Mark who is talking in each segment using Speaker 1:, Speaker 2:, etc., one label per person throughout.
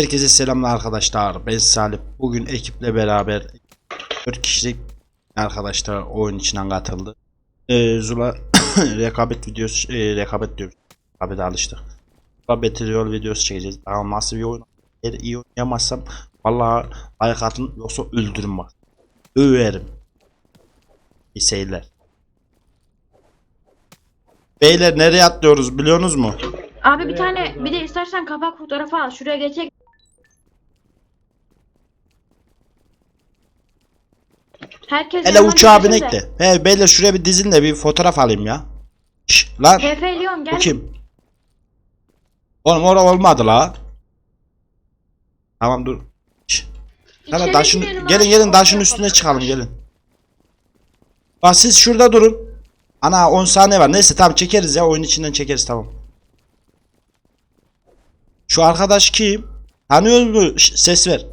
Speaker 1: Herkese selamlar arkadaşlar. Ben Salih. Bugün ekiple beraber 4 kişilik arkadaşlar oyun içinden katıldı. Ee, Zula rekabet videosu, e, rekabet diyoruz. Rekabete alıştık. Zula Battle Royale videosu çekeceğiz. Bakalım nasıl bir oyun. Eğer iyi oynayamazsam vallahi like atın yoksa öldürün bak. Överim. İyi seyirler. Beyler nereye atlıyoruz biliyorsunuz mu?
Speaker 2: Abi bir tane bir de istersen kapak fotoğrafı al. Şuraya geçecek. Herkes
Speaker 1: Hele uçağa binek de. He beyler şuraya bir dizin de bir fotoğraf alayım ya. Şş, lan bu
Speaker 2: gel.
Speaker 1: kim? Oğlum ora olmadı la. Tamam dur. Şş. Taşın
Speaker 2: girelim
Speaker 1: gelin gelin taşın
Speaker 2: fotoğraf
Speaker 1: üstüne çıkalım gelin. Bak siz şurada durun. Ana 10 saniye var. Neyse tamam çekeriz ya oyun içinden çekeriz tamam. Şu arkadaş kim? Tanıyor mu? Şş, ses ver.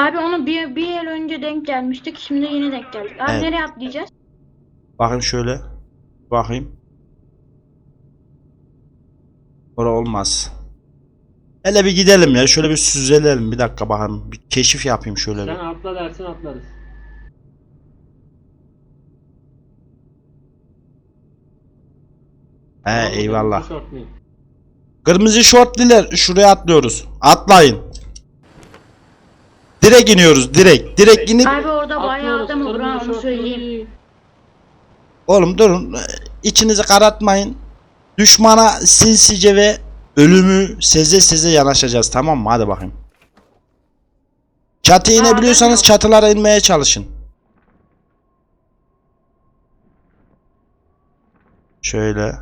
Speaker 2: Abi onu bir, bir yıl önce denk gelmiştik. Şimdi yine denk geldik. Abi
Speaker 1: Evet.
Speaker 2: nereye atlayacağız?
Speaker 1: Bakayım şöyle. Bakayım. Ora olmaz. Hele bir gidelim ya. Şöyle bir süzelelim. Bir dakika bakayım. Bir keşif yapayım şöyle bir.
Speaker 3: Sen atla dersin atlarız.
Speaker 1: He eyvallah. Kırmızı şortliler şuraya atlıyoruz. Atlayın. Direkt iniyoruz direkt. Direkt inip
Speaker 2: Abi orada bayağı adam olur ha onu söyleyeyim.
Speaker 1: oğlum durun. İçinizi karartmayın. Düşmana sinsice ve ölümü seze seze yanaşacağız tamam mı? Hadi bakayım. Çatıya
Speaker 2: Aa,
Speaker 1: inebiliyorsanız
Speaker 2: ben-
Speaker 1: çatılara inmeye çalışın. Şöyle.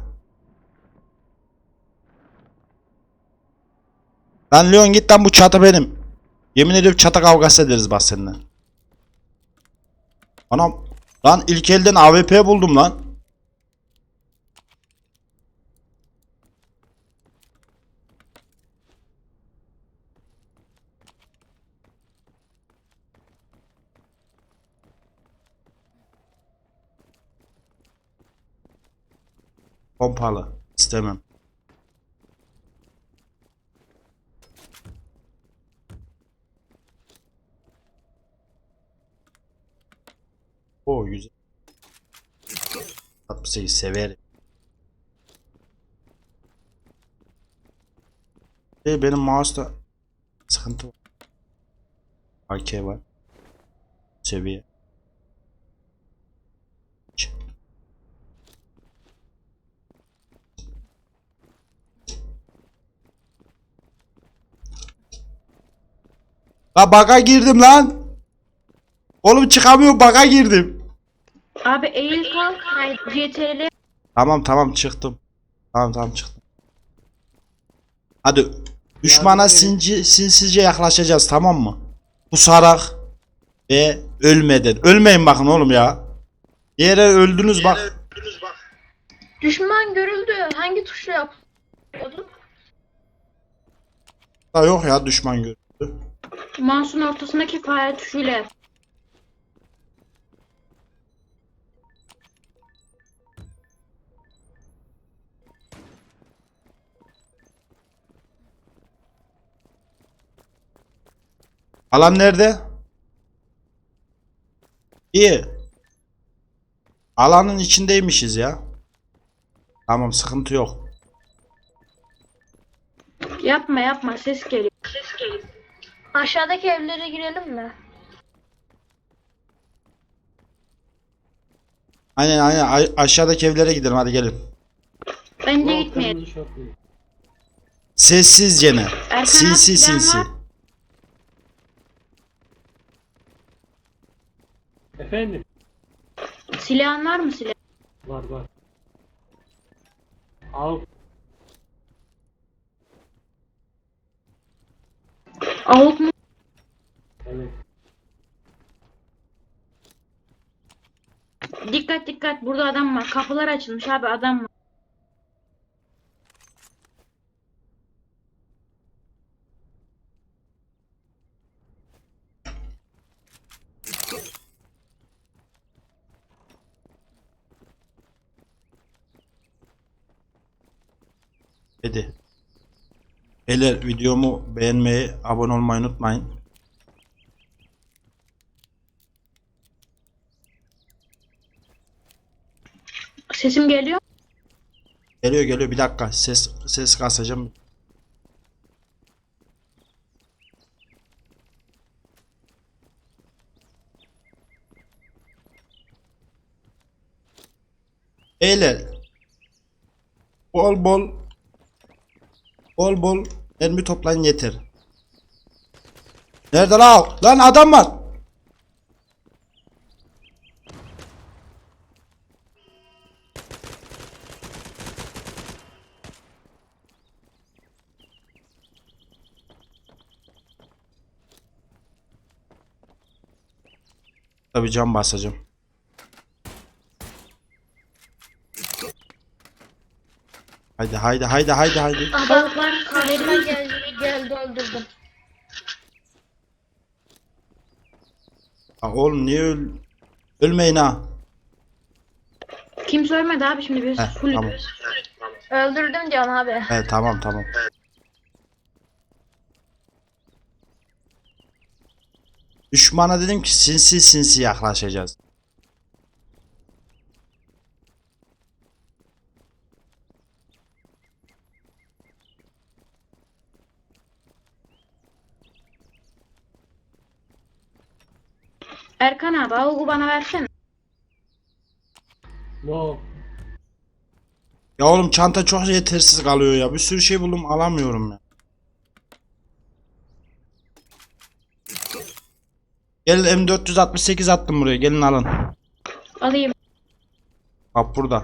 Speaker 1: Lan Leon git lan bu çatı benim. Yemin ediyorum çatı kavgası ederiz bak seninle. Anam. Lan ilk elden AWP buldum lan. Pompalı. istemem. 68 severim. Şey, benim mouse'da sıkıntı var. AK var. Seviye. La baga girdim lan. Oğlum çıkamıyorum baga girdim.
Speaker 2: Abi eğil kalk. Hayır CTRL.
Speaker 1: Tamam tamam çıktım. Tamam tamam çıktım. Hadi düşmana sinci, sinsizce yaklaşacağız tamam mı? Pusarak ve ölmeden. Ölmeyin bakın oğlum ya. Yere öldünüz bak.
Speaker 2: Düşman görüldü. Hangi tuşla yapıyordun?
Speaker 1: Da yok ya düşman görüldü.
Speaker 2: Mouse'un ortasındaki fare tuşuyla
Speaker 1: Alan nerede? İyi. Alanın içindeymişiz ya. Tamam sıkıntı yok.
Speaker 2: Yapma yapma ses geliyor. Ses geliyor. Aşağıdaki evlere girelim mi?
Speaker 1: Aynen aynen A- aşağıdaki evlere gidelim hadi gelin.
Speaker 2: Bence gitmeyelim.
Speaker 1: Sessizce ne?
Speaker 2: Erkan
Speaker 1: Sinsi sinsi.
Speaker 2: var.
Speaker 3: Efendim?
Speaker 2: Silahın var mı silah?
Speaker 3: Var var. Al.
Speaker 2: Avuk mu?
Speaker 3: Evet.
Speaker 2: Dikkat dikkat burada adam var. Kapılar açılmış abi adam var.
Speaker 1: Hadi. Beyler videomu beğenmeyi, abone olmayı unutmayın.
Speaker 2: Sesim geliyor.
Speaker 1: Geliyor geliyor bir dakika ses ses kasacağım. Beyler bol bol bol bol mermi toplayın yeter. Nerede lan? Lan adam var. Tabii cam basacağım. Haydi haydi haydi haydi haydi.
Speaker 2: Adamlar
Speaker 4: Karşıma geldi, geldi öldürdüm.
Speaker 1: Ha, oğlum niye öl ölmeyin ha.
Speaker 2: Kimse ölmedi abi şimdi biz
Speaker 1: Heh,
Speaker 2: full.
Speaker 1: tamam.
Speaker 4: Öldürdüm diyorum abi.
Speaker 1: He tamam tamam. Düşmana dedim ki sinsi sinsi yaklaşacağız.
Speaker 2: Erkan abi avugu bana versene.
Speaker 3: No.
Speaker 1: Ya oğlum çanta çok yetersiz kalıyor ya. Bir sürü şey buldum alamıyorum ya. Gel M468 attım buraya. Gelin alın.
Speaker 2: Alayım.
Speaker 1: Bak burada.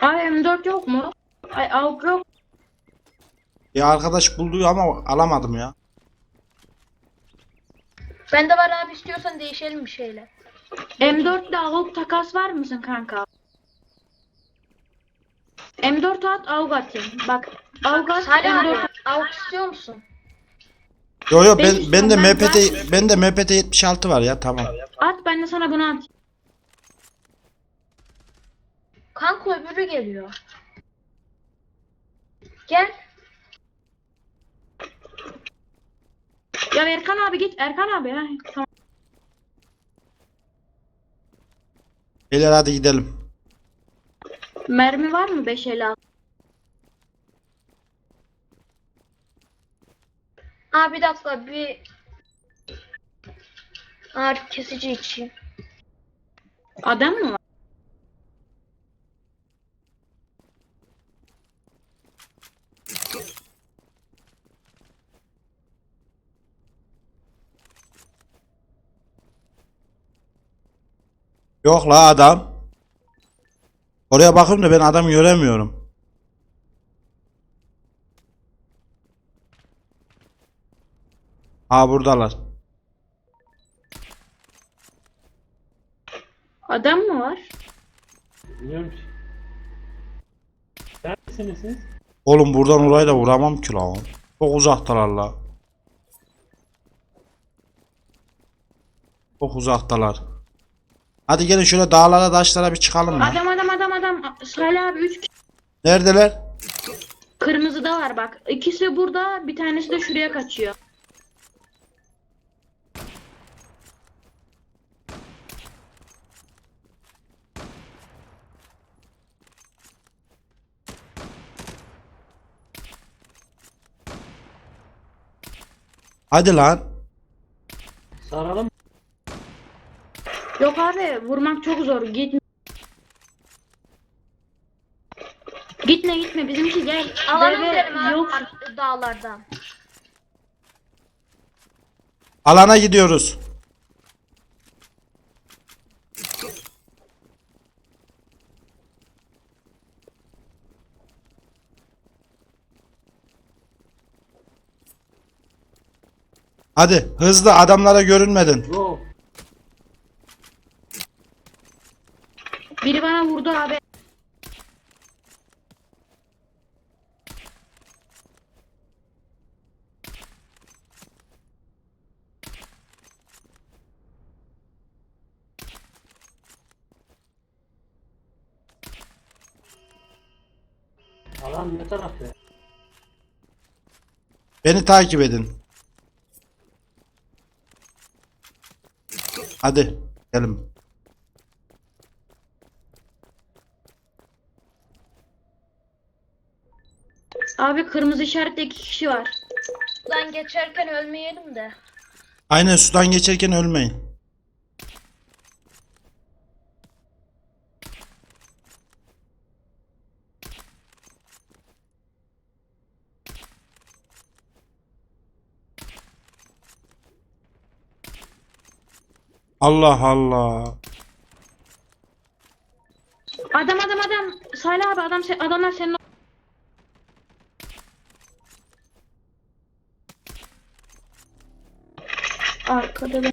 Speaker 2: Abi M4 yok mu? Ay avuk yok.
Speaker 1: Ya arkadaş buldu ama alamadım ya.
Speaker 4: Bende var abi istiyorsan değişelim bir şeyle.
Speaker 2: M4 ile avuk takas var mısın kanka? M4 at avuk atayım. Bak avuk at
Speaker 4: Salih
Speaker 2: M4
Speaker 4: abi avuk istiyor musun?
Speaker 1: Yo yo
Speaker 2: Ben
Speaker 1: ben ben de
Speaker 2: istiyorum, ben
Speaker 1: MPT ben de MPT 76 var ya tamam.
Speaker 2: at ben de sana bunu atayım.
Speaker 4: Kanka öbürü geliyor. Gel.
Speaker 2: Ya Erkan abi git Erkan abi ha. Tamam.
Speaker 1: Beyler hadi gidelim.
Speaker 2: Mermi var mı 556?
Speaker 4: Abi bir dakika bir ağrı kesici içeyim.
Speaker 2: Adam mı var?
Speaker 1: Yok la adam. Oraya bakıyorum da ben adam göremiyorum. Ha buradalar.
Speaker 2: Adam mı var?
Speaker 3: Bilmiyorum ki. Neredesiniz siz?
Speaker 1: Oğlum buradan orayı da vuramam ki lan. Çok uzaktalar la. Çok uzaktalar. Hadi gelin şöyle dağlara taşlara bir çıkalım ya.
Speaker 2: Adam adam adam adam. Salih abi 3
Speaker 1: Neredeler?
Speaker 2: Kırmızıda var bak. İkisi burada, bir tanesi de şuraya kaçıyor.
Speaker 1: Hadi lan.
Speaker 3: Saralım.
Speaker 2: Yok abi, vurmak çok zor. Gitme. Gitme gitme bizimki gel.
Speaker 4: Alalım derim abi
Speaker 2: yok.
Speaker 4: ar- dağlardan.
Speaker 1: Alana gidiyoruz. Hadi hızlı adamlara görünmedin.
Speaker 3: No.
Speaker 2: Biri bana vurdu abi.
Speaker 3: Alan ne tarafta?
Speaker 1: Beni takip edin. Hadi gelin.
Speaker 2: Abi kırmızı işaretle iki kişi var.
Speaker 4: Buradan geçerken ölmeyelim de.
Speaker 1: Aynen sudan geçerken ölmeyin. Allah Allah.
Speaker 2: Adam adam adam. Salih abi adam adamlar senin Arkada da.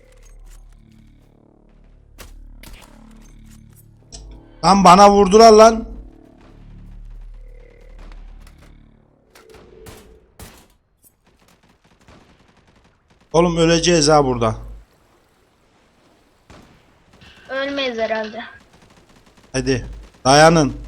Speaker 1: Lan bana vurdular lan. Oğlum öleceğiz ha burada.
Speaker 4: Ölmeyiz herhalde.
Speaker 1: Hadi dayanın.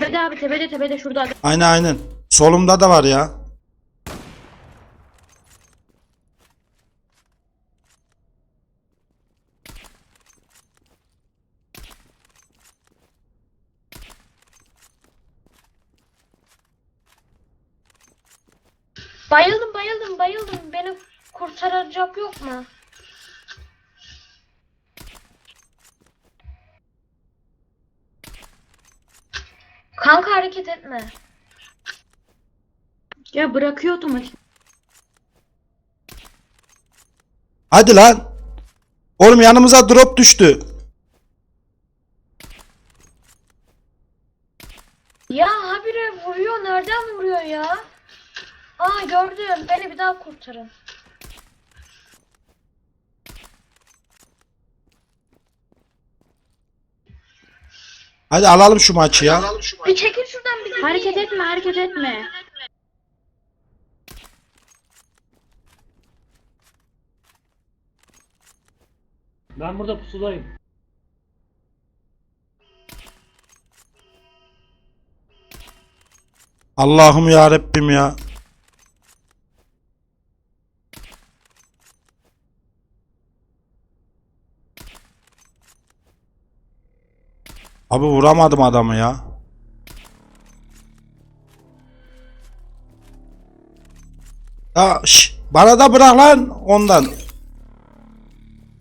Speaker 2: Tepede abi tepede tepede şurada adam.
Speaker 1: Aynen aynen. Solumda da var ya.
Speaker 4: Bayıldım bayıldım bayıldım. Beni kurtaracak yok mu? Hareket etme.
Speaker 2: Ya bırakıyor otomatik.
Speaker 1: Hadi lan. Oğlum yanımıza drop düştü.
Speaker 4: Ya habire vuruyor. Nereden vuruyor ya? Aa gördüm. Beni bir daha kurtarın.
Speaker 1: Hadi alalım şu maçı ya.
Speaker 4: Bir çekil şuradan bir
Speaker 2: Hareket etme hareket etme.
Speaker 3: Ben burada pusudayım.
Speaker 1: Allah'ım ya Rabbim ya. Abi vuramadım adamı ya. Ya şş, bana da bırak lan ondan.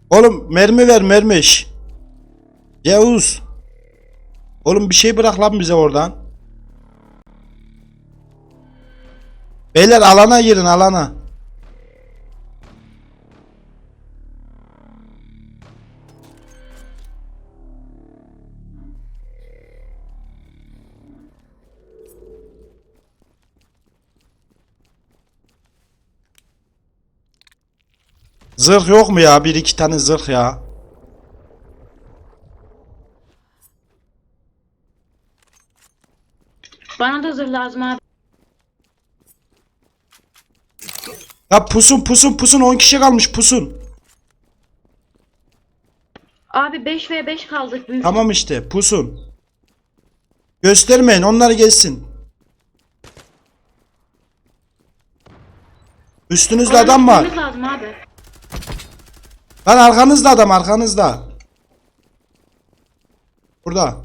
Speaker 1: Oğlum mermi ver mermi şş. Yavuz. Oğlum bir şey bırak lan bize oradan. Beyler alana girin alana. Zırh yok mu ya? Bir iki tane zırh ya.
Speaker 2: Bana da zırh lazım abi.
Speaker 1: Ya pusun pusun pusun 10 kişi kalmış pusun.
Speaker 2: Abi 5 ve 5 kaldık büyük.
Speaker 1: Tamam işte pusun. Göstermeyin onlar gelsin. Üstünüzde
Speaker 2: Oraya
Speaker 1: adam var.
Speaker 2: lazım abi.
Speaker 1: Lan arkanızda adam arkanızda. Burada.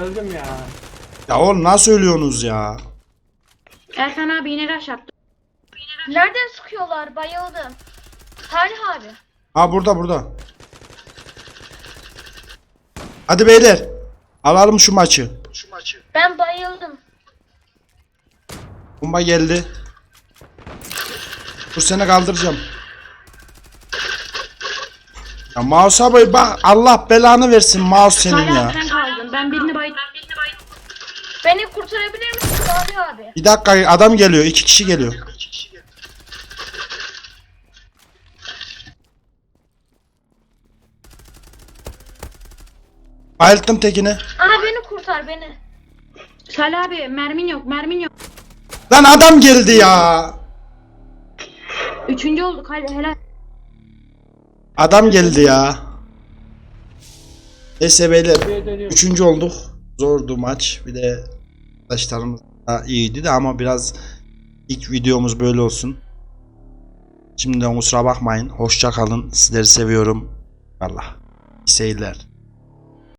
Speaker 3: Öldüm ya.
Speaker 1: Ya oğlum nasıl ölüyorsunuz ya?
Speaker 2: Erkan abi yine rush attı.
Speaker 4: Nereden sıkıyorlar? Bayıldım. Salih abi.
Speaker 1: Ha burada burada. Hadi beyler. Alalım şu maçı.
Speaker 4: Ben bayıldım.
Speaker 1: Bomba geldi. Dur seni kaldıracağım. Ya mouse'a boy bak Allah belanı versin mouse senin ya.
Speaker 2: abi sen kaldın. Ben birini bay...
Speaker 4: Beni kurtarabilir misin Salih abi?
Speaker 1: Bir dakika adam geliyor iki kişi geliyor. Bayılttım tekini.
Speaker 4: Aha beni kurtar beni.
Speaker 2: Salih abi mermin yok mermin yok.
Speaker 1: Lan adam geldi ya.
Speaker 2: Üçüncü olduk hadi helal.
Speaker 1: Adam geldi ya. Neyse beyler. Üçüncü olduk. Zordu maç. Bir de arkadaşlarımız da iyiydi de ama biraz ilk videomuz böyle olsun. Şimdiden kusura bakmayın. Hoşça kalın. Sizleri seviyorum. Allah. İyi seyirler.